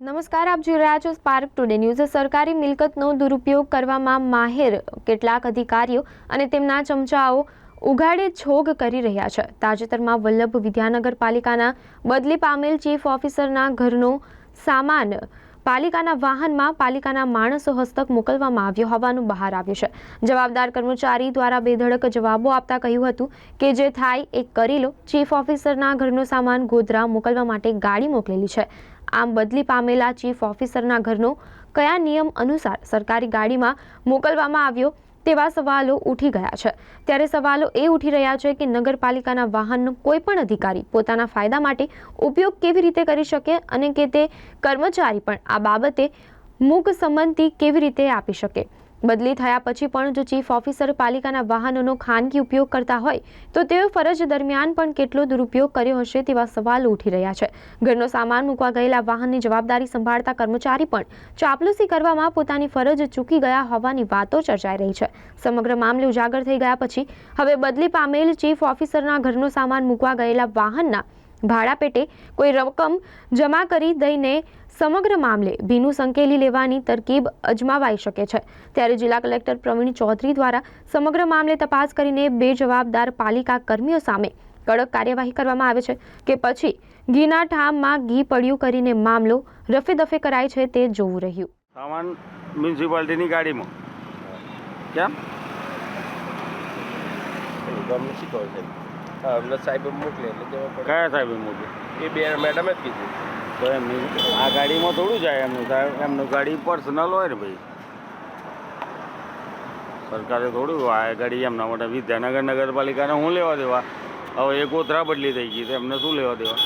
નમસ્કાર, આપ જોઈ રહ્યા છો સ્પાર્ક ટુડે ન્યૂઝ સરકારી મિલકતનો દુરુપયોગ કરવામાં માહેર કેટલાક અધિકારીઓ અને તેમના ચમચાઓ ઉઘાડે છોગ કરી રહ્યા છે. તાજેતરમાં વલ્લભ વિદ્યાનગર પાલિકાના બદલી પામેલ ચીફ ઓફિસરના ઘરનો સામાન પાલિકાના વાહનમાં પાલિકાના માણસો હસ્તક મોકલવામાં આવ્યો હોવાનું બહાર આવ્યું છે. જવાબદાર કર્મચારી દ્વારા બેધડક જવાબો આપતા કહ્યું હતું કે જે થાય એ કરી લો. ચીફ ઓફિસરના ઘરનો સામાન ગોધરા મોકલવા માટે ગાડી મોકલેલી છે. આમ બદલી પામેલા ચીફ ઓફિસરના ઘરનો કયા નિયમ અનુસાર સરકારી ગાડીમાં મોકલવામાં આવ્યો તેવા સવાલો ઉઠી ગયા છે. ત્યારે સવાલો એ ઉઠી રહ્યા છે કે નગરપાલિકાના વાહનનો કોઈ પણ અધિકારી પોતાના ફાયદા માટે ઉપયોગ કેવી રીતે કરી શકે અને કે તે કર્મચારી પણ આ બાબતે મૂક સંમતિ કેવી રીતે આપી શકે. બદલી થયા પછી પણ જો ચીફ ઓફિસર પાલિકાના વાહનોનો ખાનગી ઉપયોગ કરતા હોય, તો તેઓ ફરજ દરમિયાન પણ કેટલો દુરુપયોગ કર્યો હશે તેવા સવાલ ઉઠી રહ્યા છે. ઘરનો સામાન મૂકવા ગયેલા વાહનની જવાબદારી સંભાળતા કર્મચારી પણ ચાપલુસી કરવામાં પોતાની ફરજ ચૂકી ગયા હોવાની વાતો ચર્ચાઈ રહી છે. સમગ્ર મામલે ઉજાગર થઈ ગયા પછી, હવે બદલી પામેલ ચીફ ઓફિસરના ઘરનો સામાન મૂકવા ગયેલા વાહનના ભાડા પેટે કોઈ રકમ જમા કરી દઈને સમગ્ર મામલે ભીનું સંકેલી લેવાની તરકીબ અજમાવાઈ શકે છે. ત્યારે જિલ્લા કલેક્ટર પ્રવીણ ચૌધરી દ્વારા સમગ્ર મામલે તપાસ કરીને બે જવાબદાર પાલિકા કર્મીઓ સામે કડક કાર્યવાહી કરવામાં આવે છે કે પછી ઘીના ઠામમાં ઘી પડ્યું કરીને મામલો રફે દફે કરાય છે તે જોવું રહ્યું. સામાન મ્યુનિસિપાલિટીની ગાડીમાં. કેમ? હા અમને સાહેબે મોકલે એટલે જવા પડે. કયા સાહેબે મોકલી? એ બે મેડમે જ કીધું. તો એમની આ ગાડીમાં થોડું જાય એમનું સાહેબ એમનું ગાડી પર્સનલ હોય ને ભાઈ. સરકારે થોડું આ ગાડી એમના માટે વિદ્યાનગર નગરપાલિકાને શું લેવા દેવા? હવે એ કોતરા બદલી થઈ ગઈ તો એમને શું લેવા દેવા?